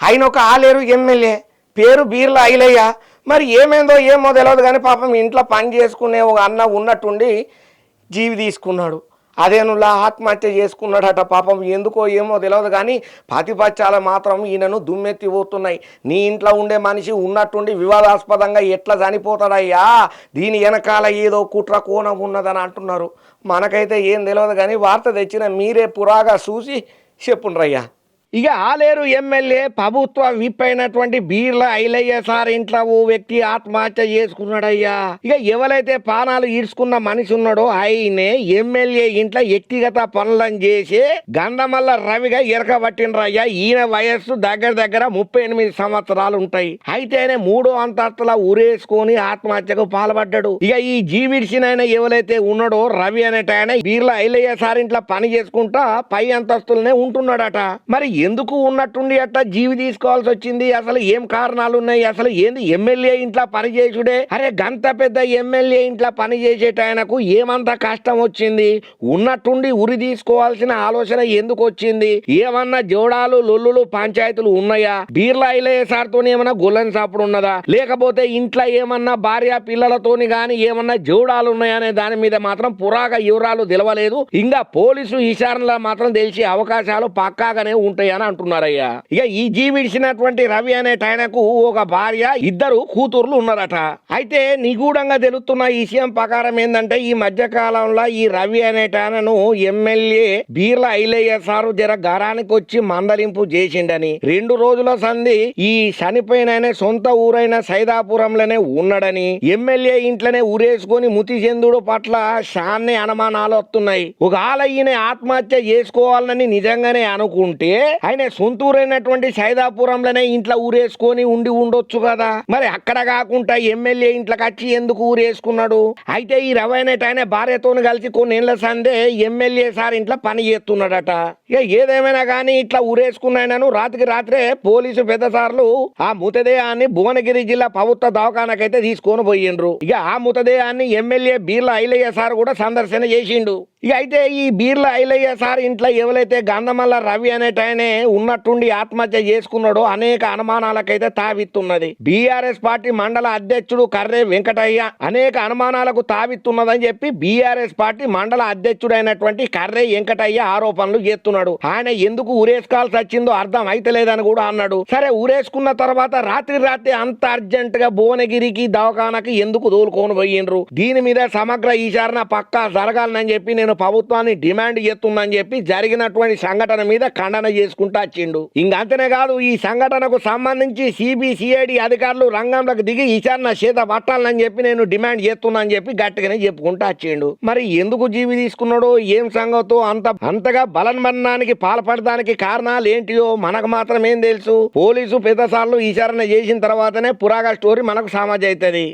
ఆయన ఒక ఆలేరు ఎమ్మెల్యే. పేరు బీర్ల ఐలయ్య. మరి ఏమైందో ఏమో తెలియదు కానీ పాపం ఇంట్లో పని చేసుకునే ఒక అన్న ఉన్నట్టుండి జీవి తీసుకున్నాడు. అదేనులా ఆత్మహత్య చేసుకున్నాడట పాపం ఎందుకో ఏమో తెలియదు కానీ పాతిపత్యాలు మాత్రం ఈయనను దుమ్మెత్తి పోతున్నాయి. నీ ఇంట్లో ఉండే మనిషి ఉన్నట్టుండి వివాదాస్పదంగా ఎట్లా చనిపోతాడయ్యా? దీని వెనకాల ఏదో కుట్ర కోణం ఉన్నదని అంటున్నారు. మనకైతే ఏం తెలియదు కానీ వార్త తెచ్చిన మీరే పురాగా చూసి చెప్పుండ్రయ్యా. ఇక ఆలేరు ఎమ్మెల్యే ప్రభుత్వ విప్ అయినటువంటి బీర్ల ఐలయ్య సార్ ఇంట్లో ఓ వ్యక్తి ఆత్మహత్య చేసుకున్నాడయ్యా. ఇక ఎవరైతే పానాలు ఈడ్చుకున్న మనిషి ఉన్నాడో ఆయనే ఎమ్మెల్యే ఇంట్లో వ్యక్తిగత పనులను చేసి గంధమల్ల రవిగా ఎరకబట్టినరయ్యా ఈయన వయస్సు దగ్గర దగ్గర ముప్పై ఎనిమిది సంవత్సరాలు ఉంటాయి. అయితే ఆయన మూడో అంతస్తుల ఉరేసుకొని ఆత్మహత్యకు పాల్పడ్డాడు. ఇక ఈ జీవిడిసిన ఎవరైతే ఉన్నాడో రవి అనేట ఆయన బీర్ల ఐలయ్య సార్ ఇంట్లో పని చేసుకుంటా పై అంతస్తులనే ఉంటున్నాడట. మరి ఎందుకు ఉన్నట్టుండి అట్ట జీవి తీసుకోవాల్సి వచ్చింది? అసలు ఏం కారణాలు ఉన్నాయి అసలు ఏంది ఎమ్మెల్యే ఇంట్లో పని చేసుడే? అరే గంత పెద్ద ఎమ్మెల్యే ఇంట్లో పని చేసేట ఆయనకు ఏమంత కష్టం వచ్చింది? ఉన్నట్టుండి ఉరి తీసుకోవాల్సిన ఆలోచన ఎందుకు వచ్చింది? ఏమన్నా జోడాలు లొల్లులు పంచాయతీలు ఉన్నాయా? బీర్లా ఇలయ్య సార్తో ఏమన్నా గుల్లని సాపుడు ఉన్నదా? లేకపోతే ఇంట్లో ఏమన్నా భార్య పిల్లలతోని గాని ఏమన్నా జోడాలు ఉన్నాయనే దాని మీద మాత్రం పురాగా వివరాలు తెలవలేదు. ఇంకా పోలీసు విచారణలో మాత్రం తెలిసే అవకాశాలు పక్కాగానే ఉంటాయి. ఉంటాయని అంటున్నారయ్యా. ఇక ఈ జీవిడిచినటువంటి రవి అనే ఆయనకు ఒక భార్య ఇద్దరు కూతుర్లు ఉన్నారట. అయితే నిగూఢంగా తెలుస్తున్న విషయం ప్రకారం ఏంటంటే ఈ మధ్య కాలంలో ఈ రవి అనే ఆయనను ఎమ్మెల్యే బీర్ల ఐలయ్య సారు జర గరానికి వచ్చి మందలింపు చేసిండని రెండు రోజుల సంధి ఈ చనిపోయిన సొంత ఊరైన సైదాపురంలోనే ఉన్నాడని ఎమ్మెల్యే ఇంట్లోనే ఊరేసుకొని ముతి చెందుడు పట్ల షాన్నే అనుమానాలు వస్తున్నాయి. ఒక ఆలయ్యని ఆత్మహత్య చేసుకోవాలని నిజంగానే అనుకుంటే ఆయన సొంతూరైనటువంటి సైదాపురంలోనే ఇంట్లో ఊరేసుకొని ఉండి ఉండొచ్చు కదా. మరి అక్కడ కాకుండా ఎమ్మెల్యే ఇంట్లోకి వచ్చి ఎందుకు ఊరేసుకున్నాడు? అయితే ఈ రవైనట్ ఆయన భార్యతో కలిసి కొన్నేళ్ళ సందే ఎమ్మెల్యే సార్ ఇంట్లో పని చేస్తున్నాడట. ఇక ఏదేమైనా కానీ ఇట్లా ఊరేసుకున్నాయనను రాత్రికి రాత్రే పోలీసు పెద్ద సార్లు ఆ మృతదేహాన్ని భువనగిరి జిల్లా ప్రభుత్వ దవాఖానకైతే తీసుకొని పోయిండ్రు. ఇక ఆ మృతదేహాన్ని ఎమ్మెల్యే బీర్ల ఐలయ్య సార్ కూడా సందర్శన చేసిండు. ఇక అయితే ఈ బీర్ల ఐలయ్య సార్ ఇంట్లో ఎవరైతే గంధమల్ల రవి అనేటాయనే ఉన్నట్టుండి ఆత్మహత్య చేసుకున్నాడో అనేక అనుమానాలకైతే తావిత్తున్నది. బీఆర్ఎస్ పార్టీ మండల అధ్యక్షుడు కర్రే వెంకటయ్య అనేక అనుమానాలకు తావిత్తున్నదని చెప్పి బీఆర్ఎస్ పార్టీ మండల అధ్యక్షుడైనటువంటి కర్రే వెంకటయ్య ఆరోపణలు చేస్తున్నాడు. ఆయన ఎందుకు ఉరేసుకోవాల్సి వచ్చిందో అర్థం అయితలేదని కూడా అన్నాడు. సరే ఉరేసుకున్న తర్వాత రాత్రి రాత్రి అంత అర్జెంట్గా భువనగిరికి దవాఖానకి ఎందుకు దోలుకొని పోయిండ్రు? దీని మీద సమగ్ర ఈచారణ పక్కా జరగాలని చెప్పి నేను నేను ప్రభుత్వాన్ని డిమాండ్ చేస్తుందని చెప్పి జరిగినటువంటి సంఘటన మీద ఖండన చేసుకుంటా వచ్చిండు. ఇంకంతనే కాదు ఈ సంఘటనకు సంబంధించి సిబిసిఐడి అధికారులు రంగంలోకి దిగి విచారణ చేత పట్టాలని చెప్పి నేను డిమాండ్ చేస్తున్నాను అని చెప్పి గట్టిగానే చెప్పుకుంటా వచ్చిండు. మరి ఎందుకు జీవి తీసుకున్నాడో ఏం సంగతో అంత అంతగా బలన్మరణానికి పాల్పడడానికి కారణాలు ఏంటియో మనకు మాత్రం ఏం తెలుసు. పోలీసు పెద్దసార్లు విచారణ చేసిన తర్వాతనే పురాగా స్టోరీ మనకు సామాజ్ అవుతుంది.